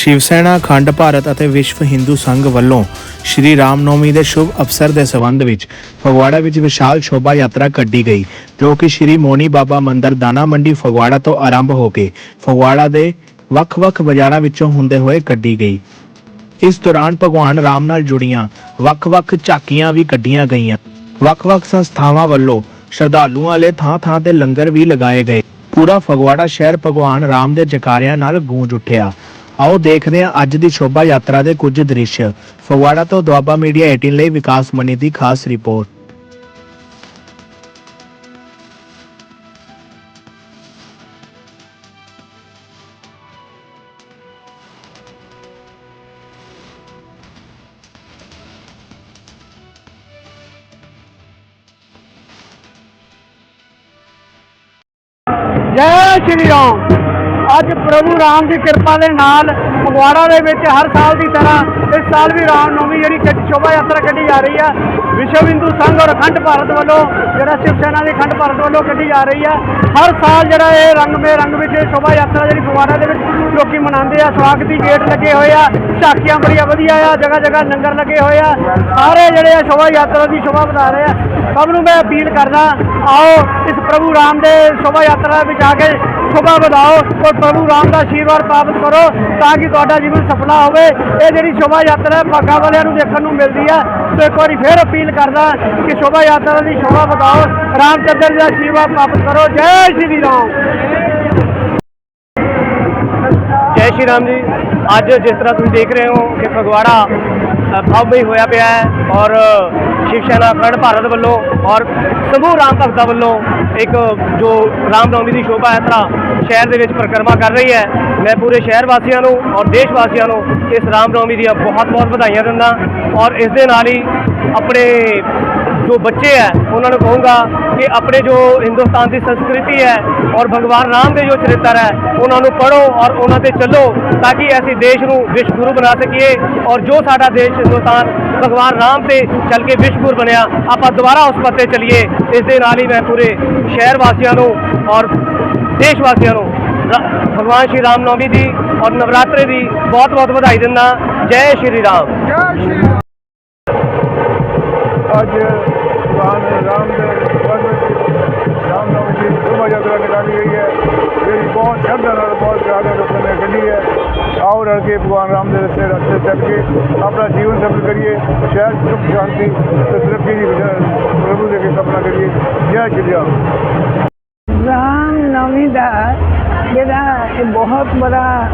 ਸ਼ਿਵ ਸੈਨਾ ਅਖੰਡ ਭਾਰਤ ਅਤੇ ਵਿਸ਼ਵ ਹਿੰਦੂ ਸੰਘ ਵੱਲੋਂ ਸ਼੍ਰੀ ਰਾਮ ਨਵਮੀ ਦੇ ਸ਼ੁਭ ਅਵਸਰ ਦੇ ਸੰਬੰਧ ਵਿੱਚ ਫਗਵਾੜਾ ਵਿੱਚ ਵਿਸ਼ਾਲ ਸ਼ੋਭਾ ਯਾਤਰਾ ਕੱਢੀ ਗਈ, ਜੋ ਕਿ ਸ਼੍ਰੀ ਮੋਨੀ ਬਾਬਾ ਮੰਦਿਰ ਦਾਣਾ ਮੰਡੀ ਫਗਵਾੜਾ ਤੋਂ ਆਰੰਭ ਹੋ ਕੇ ਫਗਵਾੜਾ ਦੇ ਵੱਖ-ਵੱਖ ਬਾਜ਼ਾਰਾਂ ਵਿੱਚੋਂ ਹੁੰਦੇ ਹੋਏ ਕੱਢੀ ਗਈ। ਇਸ ਦੌਰਾਨ ਭਗਵਾਨ ਰਾਮ ਨਾਲ ਜੁੜੀਆਂ ਵੱਖ-ਵੱਖ ਝਾਕੀਆਂ ਵੀ ਕੱਢੀਆਂ ਗਈਆਂ। ਵੱਖ-ਵੱਖ ਸੰਸਥਾਵਾਂ ਵੱਲੋਂ ਸ਼ਰਧਾਲੂਆਂ ਲਈ ਥਾਂ-ਥਾਂ ਤੇ ਲੰਗਰ ਵੀ ਲਗਾਏ ਗਏ। ਪੂਰਾ ਫਗਵਾੜਾ ਸ਼ਹਿਰ ਭਗਵਾਨ ਰਾਮ ਦੇ ਜਕਾਰਿਆਂ ਨਾਲ ਗੂੰਜ ਉੱਠਿਆ। ਆਓ ਦੇਖਦੇ ਹਾਂ ਅੱਜ ਦੀ ਸ਼ੋਭਾ ਯਾਤਰਾ ਦੇ ਕੁਝ ਦ੍ਰਿਸ਼। ਫਗਵਾੜਾ ਤੋਂ ਦੁਆਬਾ ਮੀਡੀਆ 18 ਲਈ ਵਿਕਾਸ ਮਨੀ ਦੀ ਖਾਸ ਰਿਪੋਰਟ। ਜੈ ਸ਼੍ਰੀ ਰਾਮ। ਅੱਜ ਪ੍ਰਭੂ ਰਾਮ ਦੀ ਕਿਰਪਾ ਦੇ ਨਾਲ ਫਗਵਾੜਾ ਦੇ ਵਿੱਚ ਹਰ ਸਾਲ ਦੀ ਤਰ੍ਹਾਂ ਇਸ ਸਾਲ ਵੀ ਰਾਮ ਨੌਮੀ ਜਿਹੜੀ ਕੱਢ- ਸ਼ੋਭਾ ਯਾਤਰਾ ਕੱਢੀ ਜਾ ਰਹੀ ਹੈ ਵਿਸ਼ਵ ਹਿੰਦੂ ਸੰਘ ਔਰ ਅਖੰਡ ਭਾਰਤ ਵੱਲੋਂ ਜਿਹੜਾ ਸ਼ਿਵ ਸੈਨਾ ਦੀ ਅਖੰਡ ਭਾਰਤ ਵੱਲੋਂ ਕੱਢੀ ਜਾ ਰਹੀ ਹੈ ਹਰ ਸਾਲ ਜਿਹੜਾ ਇਹ ਰੰਗਮੇ ਰੰਗ ਵਿੱਚ ਇਹ ਸ਼ੋਭਾ ਯਾਤਰਾ ਜਿਹੜੀ ਫਗਵਾੜਾ ਦੇ ਵਿੱਚ ਲੋਕੀ ਮਨਾਉਂਦੇ ਆ। ਸਵਾਗਤੀ ਗੇਟ ਲੱਗੇ ਹੋਏ ਆ, ਝਾਕੀਆਂ ਬੜੀਆਂ ਵਧੀਆ ਆ ਜਗ੍ਹਾ ਜਗ੍ਹਾ ਲੰਗਰ ਲੱਗੇ ਹੋਏ ਆ। ਸਾਰੇ ਜਿਹੜੇ ਆ ਸ਼ੋਭਾ ਯਾਤਰਾ ਦੀ ਸ਼ੋਭਾ ਵਧਾ ਰਹੇ ਆ। ਸਭ ਨੂੰ ਮੈਂ ਅਪੀਲ ਕਰਦਾ, ਆਓ ਇਸ ਪ੍ਰਭੂ ਰਾਮ ਦੇ ਸ਼ੋਭਾ ਯਾਤਰਾ ਵਿੱਚ ਆ ਕੇ ਸ਼ੋਭਾ ਵਧਾਓ ਔਰ ਪ੍ਰਭੂ ਰਾਮ ਦਾ ਆਸ਼ੀਰਵਾਦ ਪ੍ਰਾਪਤ ਕਰੋ ਤਾਂ ਕਿ ਤੁਹਾਡਾ ਜੀਵਨ ਸਫਲਾ ਹੋਵੇ। ਇਹ ਜਿਹੜੀ ਸ਼ੋਭਾ ਯਾਤਰਾ ਹੈ ਵਾਲਿਆਂ ਨੂੰ ਦੇਖਣ ਨੂੰ ਮਿਲਦੀ ਆ। ਸੋ ਇੱਕ ਵਾਰੀ ਫੇਰ ਅਪੀਲ ਕਰਦਾ ਕਿ ਸ਼ੋਭਾ ਯਾਤਰਾ ਦੀ ਸ਼ੋਭਾ ਵਧਾਓ। ਰਾਮਚੰਦਰ ਜੀ ਦਾ ਆਸ਼ੀਰਵਾਦ ਪ੍ਰਾਪਤ ਕਰੋ। ਜੈ ਸ਼੍ਰੀ ਰਾਮ। ਜੈ ਸ਼੍ਰੀ ਰਾਮ ਜੀ। ਅੱਜ ਜਿਸ ਤਰ੍ਹਾਂ ਤੁਸੀਂ ਦੇਖ ਰਹੇ ਹੋ ਕਿ ਫਗਵਾੜਾ ਅ, ਭਵਮਈ ਹੋਇਆ ਪਿਆ ਹੈ ਔਰ ਸ਼ਿਵ ਸੈਨਾ ਅਖੰਡ ਭਾਰਤ ਵੱਲੋਂ ਔਰ ਸਮੂਹ ਰਾਮ ਭਗਤਾਂ ਵੱਲੋਂ ਇੱਕ ਜੋ ਰਾਮ ਨੌਮੀ ਦੀ ਸ਼ੋਭਾ ਯਾਤਰਾ ਸ਼ਹਿਰ ਦੇ ਵਿੱਚ ਪਰਿਕਰਮਾ ਕਰ ਰਹੀ ਹੈ। ਮੈਂ ਪੂਰੇ ਸ਼ਹਿਰ ਵਾਸੀਆਂ ਨੂੰ ਔਰ ਦੇਸ਼ ਵਾਸੀਆਂ ਨੂੰ ਇਸ ਰਾਮ ਨੌਮੀ ਦੀਆਂ ਬਹੁਤ ਬਹੁਤ ਵਧਾਈਆਂ ਦਿੰਦਾ ਔਰ ਇਸ ਦੇ ਨਾਲ ਹੀ ਆਪਣੇ ਜੋ ਬੱਚੇ ਹੈ, ਉਹਨਾਂ ਨੂੰ ਕਹੂੰਗਾ ਕਿ ਆਪਣੇ ਜੋ ਹਿੰਦੁਸਤਾਨ ਦੀ ਸੰਸਕ੍ਰਿਤੀ ਹੈ ਔਰ ਭਗਵਾਨ ਰਾਮ ਦੇ ਜੋ ਚਰਿੱਤਰ ਹੈ, ਉਹਨਾਂ ਨੂੰ ਪੜ੍ਹੋ ਔਰ ਉਹਨਾਂ ਤੇ ਚੱਲੋ ਤਾਂ ਕਿ ਅਸੀਂ ਦੇਸ਼ ਨੂੰ ਵਿਸ਼ਵ ਗੁਰੂ ਬਣਾ ਸਕੀਏ ਔਰ ਜੋ ਸਾਡਾ ਦੇਸ਼ ਹਿੰਦੁਸਤਾਨ ਭਗਵਾਨ ਰਾਮ ਤੇ ਚੱਲ ਕੇ ਵਿਸ਼ਵ ਗੁਰੂ ਬਣਿਆ, ਆਪਾਂ ਦੁਬਾਰਾ ਉਸ ਪੱਤੇ ਚੱਲੀਏ। ਇਸ ਦੇ ਨਾਲ ਹੀ ਮੈਂ ਪੂਰੇ ਸ਼ਹਿਰ ਵਾਸੀਆਂ ਨੂੰ ਔਰ ਦੇਸ਼ ਵਾਸੀਆਂ ਨੂੰ ਭਗਵਾਨ ਸ਼੍ਰੀ ਰਾਮ ਨੌਮੀ ਦੀ ਔਰ ਨਵਰਾਤਰੇ ਦੀ ਬਹੁਤ ਬਹੁਤ ਵਧਾਈ ਦਿੰਦਾ। ਜੈ ਸ਼੍ਰੀ ਰਾਮ। ਅੱਜ ਭਗਵਾਨ ਰਾਮ ਦੇ ਵਨ ਰਾਮ ਨਾਮ ਦੀ ਸ਼ੋਭਾ ਯਾਤਰਾ ਨਿਕਾਲੀ ਗਈ ਹੈ ਜਿਹੜੀ ਬਹੁਤ ਸ਼ਰਧਾ ਨਾਲ ਬਹੁਤ ਜ਼ਿਆਦਾ ਲੋਕਾਂ ਨੇ ਕੱਢੀ ਹੈ ਆਓ ਰਲ ਕੇ ਭਗਵਾਨ ਰਾਮ ਦੇ ਰਸਤੇ ਰਸਤੇ ਚੱਲ ਕੇ ਆਪਣਾ ਜੀਵਨ ਸਫਲ ਕਰੀਏ ਸ਼ਹਿਰ ਸੁਖ ਸ਼ਾਂਤੀ ਤੇ ਤਰੱਕੀ ਦੀ ਵਜ੍ਹਾ- ਪ੍ਰਭੂ ਦੇ ਕੇ ਕਪਨਾ ਕਰੀਏ ਜੈ ਸ਼੍ਰੀ ਰਾਮ ਰਾਮ ਨਵਮੀ ਦਾ ਜਿਹੜਾ ਇਹ ਬਹੁਤ ਬੜਾ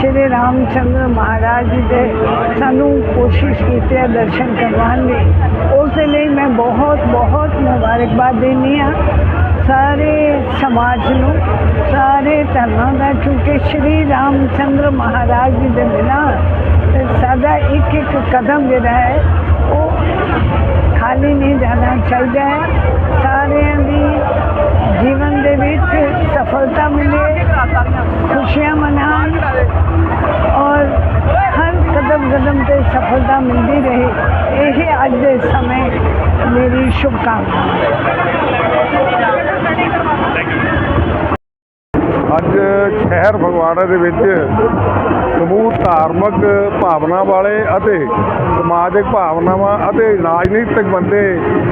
ਸ਼੍ਰੀ ਰਾਮ ਚੰਦਰ ਮਹਾਰਾਜ ਜੀ ਦੇ ਸਾਨੂੰ ਕੋਸ਼ਿਸ਼ ਕੀਤੀ ਹੈ ਦਰਸ਼ਨ ਕਰਵਾਉਣ ਲਈ ਉਸ ਦੇ ਲਈ ਮੈਂ ਬਹੁਤ ਬਹੁਤ ਮੁਬਾਰਕਬਾਦ ਦਿੰਦੀ ਹਾਂ ਸਾਰੇ ਸਮਾਜ ਨੂੰ, ਸਾਰੇ ਧਰਮਾਂ ਦਾ, ਕਿਉਂਕਿ ਸ਼੍ਰੀ ਰਾਮ ਚੰਦਰ ਮਹਾਰਾਜ ਜੀ ਦੇ ਬਿਨਾਂ ਸਾਡਾ ਇੱਕ ਇੱਕ ਕਦਮ ਜਿਹੜਾ ਹੈ, ਉਹ ਖਾਲੀ ਨਹੀਂ ਜਾਣਾ ਚਾਹੀਦਾ ਹੈ। ਸਾਰਿਆਂ ਦੀ ਜੀਵਨ ਦੇ ਵਿੱਚ ਸਫਲਤਾ ਮਿਲੇ, ਖੁਸ਼ੀਆਂ ਮਨਾਉਣ ਔਰ ਹਰ ਕਦਮ ਕਦਮ ਤੇ ਸਫਲਤਾ ਮਿਲਦੀ ਰਹੇ। ਇਹ ਅੱਜ ਦੇ ਸਮੇਂ ਮੇਰੀ ਸ਼ੁਭਕਾਮਨਾ। ਅੱਜ ਸ਼ਹਿਰ ਫਗਵਾੜਾ ਦੇ ਵਿੱਚ ਸਮੂਹ ਧਾਰਮਿਕ ਭਾਵਨਾ ਵਾਲੇ ਅਤੇ ਸਮਾਜਿਕ ਭਾਵਨਾਵਾਂ ਅਤੇ ਰਾਜਨੀਤਿਕ ਬੰਦੇ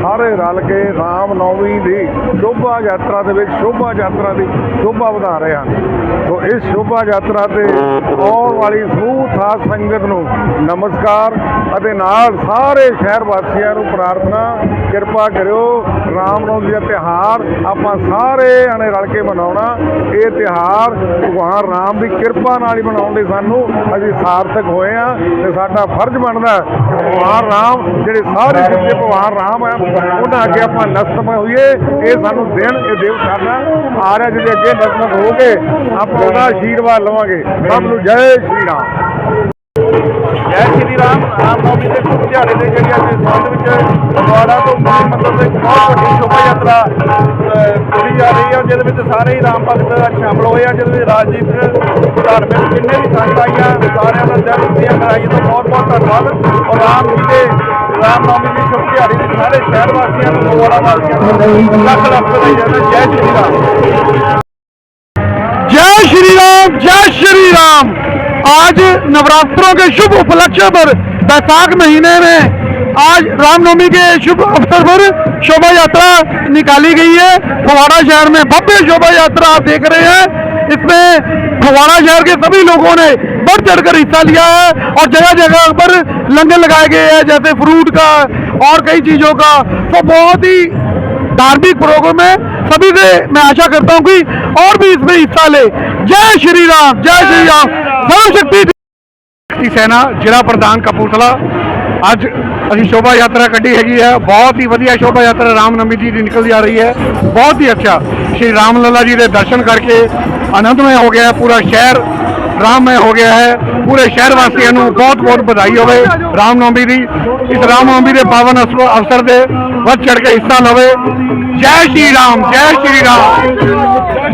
ਸਾਰੇ ਰਲ ਕੇ ਰਾਮ ਨੌਮੀ ਦੀ ਸ਼ੋਭਾ ਯਾਤਰਾ ਦੇ ਵਿੱਚ ਸ਼ੋਭਾ ਯਾਤਰਾ ਦੀ ਸ਼ੋਭਾ ਵਧਾ ਰਹੇ ਹਨ। ਸੋ ਇਸ ਸ਼ੋਭਾ ਯਾਤਰਾ ਤੇ ਆਉਣ ਵਾਲੀ ਸਮੂਹ ਸਾਧ ਸੰਗਤ ਨੂੰ ਨਮਸਕਾਰ ਅਤੇ ਨਾਲ ਸਾਰੇ ਸ਼ਹਿਰ ਵਾਸੀਆਂ ਨੂੰ ਪ੍ਰਾਰਥਨਾ, ਕਿਰਪਾ ਕਰਿਓ, ਰਾਮ ਨੌਮੀ ਦਾ ਤਿਹਾਰ ਆਪਾਂ ਸਾਰੇ ਆਣੇ ਰਲ ਕੇ ਮਨਾਉਣਾ। ਇਹ ਤਿਹਾਰ ਭਗਵਾਨ ਰਾਮ ਦੀ ਕਿਰਪਾ ਨਾਲ ਹੀ ਮਨਾਉਣ ਲਈ ਸਾਨੂੰ। ਅਸੀਂ ਸਾਰਥਕ ਹੋਏ ਆ ਤੇ ਸਾਡਾ ਫਰਜ਼ ਬਣਦਾ ਭਗਵਾਨ ਰਾਮ, ਜਿਹੜੇ ਸਾਰੇ ਜਿੱਤੇ ਭਗਵਾਨ ਰਾਮ ਆ, ਉਹਨਾਂ ਅੱਗੇ ਆਪਾਂ ਨਤਮਸਤਕ ਹੋਈਏ। ਇਹ ਸਾਨੂੰ ਦੇਣ, ਇਹ ਦੇਵ ਕਰਨਾ ਆ ਰਿਹਾ ਜਿਹਦੇ ਅੱਗੇ ਨਤਮਸਤਕ ਹੋ ਕੇ ਆਪਾਂ ਉਹਦਾ ਆਸ਼ੀਰਵਾਦ ਲਵਾਂਗੇ। ਸਭ ਨੂੰ ਜੈ ਸ਼੍ਰੀ ਰਾਮ। ਜੈ ਸ਼੍ਰੀ ਰਾਮ, ਆਮ ਆਦਮੀ ਦੇ ਲੁਧਿਆਣੇ ਦੇ ਜਿਹੜੀ ਅੱਜ ਸੰਦ ਵਿੱਚ ਲਗਵਾੜਾ ਤੋਂ ਮੁੱਖ ਮੰਦਰ ਤੱਕ ਬਹੁਤ ਵੱਡੀ ਸ਼ੋਭਾ ਯਾਤਰਾ ਪੂਰੀ ਜਾ ਰਹੀ ਹੈ ਜਿਹਦੇ ਵਿੱਚ ਸਾਰੇ ਹੀ ਰਾਮ ਭਗਤ ਸ਼ਾਮਲ ਹੋਏ ਆ, ਜਿਹਦੇ ਵਿੱਚ ਰਾਜਦੀਪ ਧਾਰਮਿਕ ਜਿੰਨੇ ਵੀ ਸੰਤ ਆਈਆਂ ਸਾਰਿਆਂ ਦਾ ਦਿਲ ਦੀਆਂ ਕਰਾਈਆਂ ਤੋਂ ਬਹੁਤ ਬਹੁਤ ਧੰਨਵਾਦ। ਔਰ ਰਾਮ ਜੀ ਦੇ ਰਾਮ ਨਾਮ ਦੀ ਸ਼ੁਭ ਦਿਹਾੜੀ ਦੇ ਸਾਰੇ ਸ਼ਹਿਰ ਵਾਸੀਆਂ ਨੂੰ ਲਗਵਾੜਾ ਵਾਸੀਆਂ ਨੂੰ ਲੱਖ ਲੱਖ ਵਧਾਈ ਜਾਂਦਾ ਜੈ ਸ਼੍ਰੀ ਰਾਮ। ਜੈ ਸ਼੍ਰੀ ਰਾਮ, ਜੈ ਸ਼੍ਰੀ ਰਾਮ। आज नवरात्रों के शुभ उपलक्ष्य पर बैसाख महीने में आज रामनवमी के शुभ अवसर पर शोभा यात्रा निकाली गई है। फगवाड़ा शहर में भव्य शोभा यात्रा आप देख रहे हैं। इसमें फगवाड़ा शहर के सभी लोगों ने बढ़ चढ़कर हिस्सा लिया है और जगह जगह पर लंगर लगाए गए हैं, जैसे फ्रूट का और कई चीज़ों का। तो बहुत ही धार्मिक प्रोग्राम है। सभी से मैं आशा करता हूँ कि और भी इसमें हिस्सा ले। जय श्री राम, जय श्री राम। ਸਰਵ ਸ਼ਕਤੀ ਦੀ ਸੈਨਾ, ਜ਼ਿਲ੍ਹਾ ਪ੍ਰਧਾਨ ਕਪੂਰਥਲਾ। ਅੱਜ ਅਸੀਂ ਸ਼ੋਭਾ ਯਾਤਰਾ ਕੱਢੀ ਹੈਗੀ ਹੈ। ਬਹੁਤ ਹੀ ਵਧੀਆ ਸ਼ੋਭਾ ਯਾਤਰਾ ਰਾਮ ਰਾਮਨਵਮੀ ਜੀ ਦੀ ਨਿਕਲਦੀ ਆ ਰਹੀ ਹੈ। ਬਹੁਤ ਹੀ ਅੱਛਾ। ਸ਼੍ਰੀ ਰਾਮ ਲੱਲਾ ਜੀ ਦੇ ਦਰਸ਼ਨ ਕਰਕੇ ਆਨੰਦਮય ਹੋ ਗਿਆ ਪੂਰਾ ਸ਼ਹਿਰ ਰਾਮਮय ਹੋ ਗਿਆ ਹੈ। ਪੂਰੇ ਸ਼ਹਿਰ ਵਾਸੀਆਂ ਨੂੰ ਬਹੁਤ ਬਹੁਤ ਵਧਾਈ ਹੋਵੇ ਰਾਮ ਰਾਮਨੌਮੀ ਦੀ। ਇਸ ਰਾਮ ਰਾਮਨੌਮੀ ਦੇ ਪਾਵਨ ਅਵਸਰ ਦੇ ਵੱਧ ਚੜ ਕੇ ਹਿੱਸਾ ਲਵੇ। ਜੈ ਸ਼੍ਰੀ ਰਾਮ, ਜੈ ਸ਼੍ਰੀ ਰਾਮ।